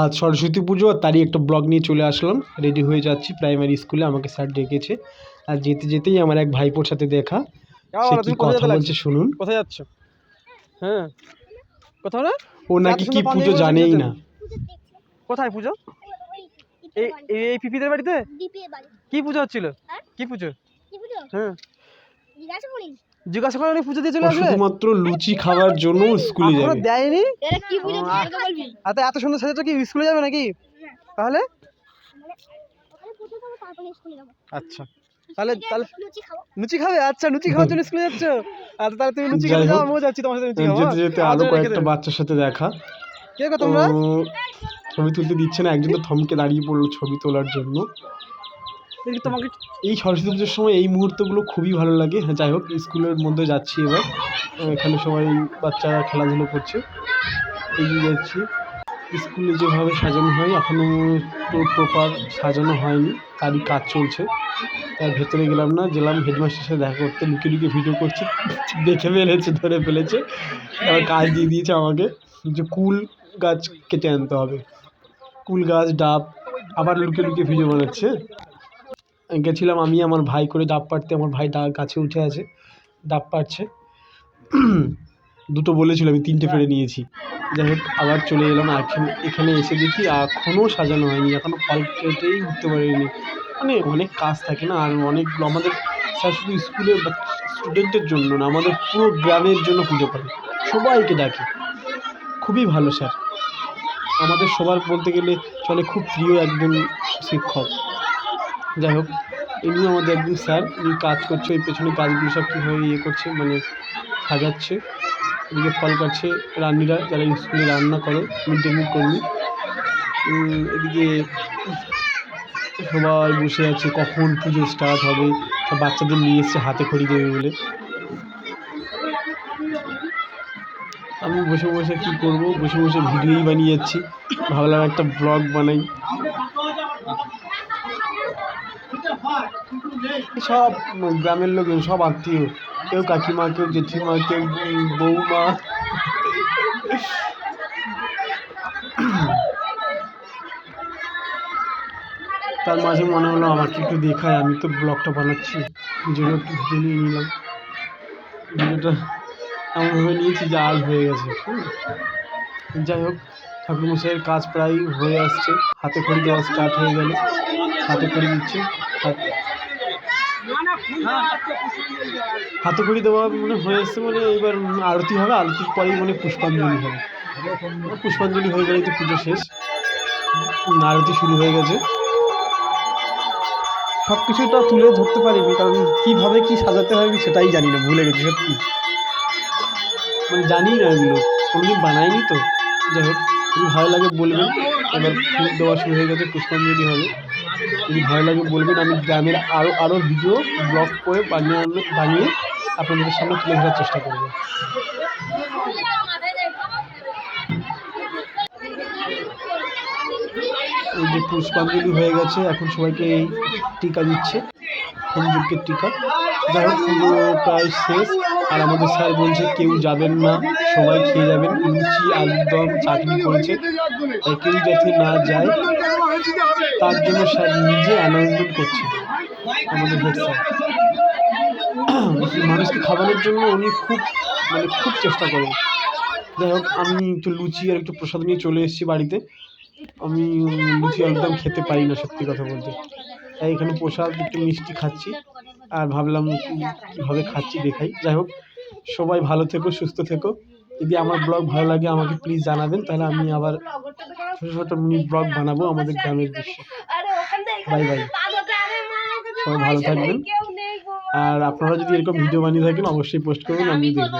আজ সরস্বতী পুজো আর তারই একটা ব্লগ নিয়ে চলে আসলাম। রেডি হয়ে যাচ্ছি প্রাইমারি স্কুলে আমাকে স্যার ডেকেছে। আর যেতে যেতেই আমার এক ভাইপোর সাথে দেখা। সে কি কথা বলছে শুনুন। কোথায় যাচ্ছ? হ্যাঁ। কোথাও না? ও নাকি কি পুজো জানেই না? কোথায় পুজো? এই এই পিপিদের বাড়িতে? কি পুজো হচ্ছিল? হ্যাঁ? কি পুজো? হ্যাঁ। জিজ্ঞাসা পুজো দিয়ে চলে আসলে শুধুমাত্র লুচি খাওয়ার জন্য স্কুলে এখনও যাবে। দেয়নি? এত সুন্দর কি স্কুলে যাবে নাকি? তাহলে? ওখানে পুজো দেবো তারপরে স্কুলে যাব আচ্ছা তাহলে তাহলে লুচি খাবে? আচ্ছা লুচি খাওয়ার জন্য স্কুলে যাচ্ছ? আচ্ছা তাহলে তুমি লুচি খেতে যাও আমিও যাচ্ছি তোমার সাথে লুচি খাব যেতে যেতে হ্যাঁ? আরও আচ্ছা, কয়েকটা বাচ্চার সাথে দেখা। কে গো তোমরা? ছবি তুলতে দিচ্ছে না একজন তো থমকে দাঁড়িয়ে পড়ল ছবি তোলার জন্য। এই তোমাকে এই সরস্বতী পুজোর সময় এই মুহূর্তগুলো খুবই ভালো লাগে। হ্যাঁ যাই হোক, স্কুলের মধ্যে যাচ্ছি এবার। এখানে সবাই বাচ্চারা খেলাধুলো করছে। এগিয়ে যাচ্ছি। স্কুলে যেভাবে সাজানো হয় এখনও তো প্রপার সাজানো হয়নি। তারই কাজ চলছে। তার ভেতরে গেলাম না, গেলাম হেডমাস্টারের সাথে দেখা করতে। লুকিয়ে লুকিয়ে ভিডিও করছি। দেখে ফেলেছে, ধরে ফেলেছে। এবার কাজ দিয়ে দিয়েছে আমাকে যে কুল গাছ কেটে আনতে হবে। কুল গাছ, ডাব, আবার লুকিয়ে লুকিয়ে ভিডিও বানাচ্ছে। গেছিলাম আমি, আমার ভাই করে ডাব পাড়তে, আমার ভাই ডা গাছে উঠে আছে ডাব পাড়ছে। দুটো বলেছিল, আমি তিনটে পেড়ে নিয়েছি। যাই হোক, আবার চলে এলাম এখানে এখানে এসে দেখি এখনও সাজানো হয়নি এখনও ফল কেটেই উঠতে পারিনি। মানে অনেক কাজ থাকে না, আর অনেকগুলো আমাদের, স্যার শুধু স্কুলের স্টুডেন্টের জন্য না, আমাদের পুরো গ্রামের জন্য পুজো করে। সবাইকে ডাকে। খুবই ভালো, স্যার। আমাদের সবার বলতে গেলে চলে খুব প্রিয় একজন শিক্ষক। যাই হোক ইনি আমাদের একজন স্যার, উনি কাজ করছে, ওই পেছনে কাজগুলো সব কীভাবে ইয়ে করছে মানে সাজাচ্ছে, এদিকে ফল কাটছে, রান্নিরা যারা স্কুলে রান্না করে, মিড ডে মিল কর্মী এদিকে সবাই বসে আছে, কখন পুজো স্টার্ট হবে, সব বাচ্চাদের নিয়ে এসছে হাতে খড়ি দেবে বলে। আমি বসে বসে কী করব, বসে বসে ভিডিওই বানিয়ে যাচ্ছি, ভাবলাম একটা ব্লগ বানাই। সব গ্রামের লোক সব আত্মীয়। কেউ কাকিমা, কেউ জেঠিমা, কেউ বৌমা। তার মাঝে মনে হলো, আমাকে একটু দেখায়, আমি তো ব্লগটা বানাচ্ছি। জন্য একটু ভিডিও নিয়ে নিলাম। ভিডিওটা এমনভাবে নিয়েছি যে আজ হয়ে গেছে যাই হোক, ঠাকুরমশাইয়ের কাজ প্রায় হয়ে আসছে। হাতে খড়ি দেওয়া স্টার্ট হয়ে গেল। হাতে খড়ি দিচ্ছে। হাতে খড়ি দেওয়া মানে হয়ে এসছে মানে এবার আরতি হবে, আরতির পরেই মানে পুষ্পাঞ্জলি হবে। পুষ্পাঞ্জলি হয়ে গেলে তো পুজো শেষ। আরতি শুরু হয়ে গেছে। সব কিছুই তো তুলে ধরতে পারিনি, কারণ কীভাবে কী সাজাতে হয় আমি সেটাই জানি না, ভুলে গেছি সত্যি। মানে জানি না এগুলো, কোনোদিন বানাইনি তো। যাই হোক, যদি ভালো লাগে বলবেন। এবার ফুল দেওয়া শুরু হয়ে গেছে, পুষ্পাঞ্জলি হবে। যদি ভালো লাগে বলবেন, আমি গ্রামের আরও আরও ভিডিও ব্লগ করে বানিয়ে বানিয়ে আপনাদের সামনে তুলে ধরার চেষ্টা করব। এই যে পুষ্পাঞ্জলি হয়ে গেছে, এখন সবাইকে এই টিকা দিচ্ছে হোমযজ্ঞের টিকা। যাই হোক প্রায় শেষ। আর আমাদের স্যার বলছে কেউ যাবেন না সবাই খেয়ে যাবেন। লুচি, আলুর দম, চাটনি করেছে। তাই কেউ যাতে না যায়, তার জন্য স্যার নিজে অ্যানাউন্সমেন্ট করছে। আমাদের হেড স্যার মানুষকে খাবারের জন্য উনি খুব মানে খুব চেষ্টা করেন। যাই হোক, আমি একটু লুচি আর একটু প্রসাদ নিয়ে চলে এসেছি বাড়িতে। আমি লুচি একদম খেতে পারি না, সত্যি কথা বলতে। তাই এখানে প্রসাদ, একটু মিষ্টি খাচ্ছি। আর ভাবলাম কীভাবে খাচ্ছি দেখাই। যাই হোক, সবাই ভালো থেকো, সুস্থ থেকো। যদি আমার ব্লগ ভালো লাগে, আমাকে প্লিজ জানাবেন, তাহলে আমি আবার ছোটো ছোটো মিনি ব্লগ বানাবো আমাদের গ্রামের দৃশ্য। বাই বাই সবাই ভালো থাকবেন। আর আপনারা যদি এরকম ভিডিও বানিয়ে থাকেন, অবশ্যই পোস্ট করবেন, আমি দেখব।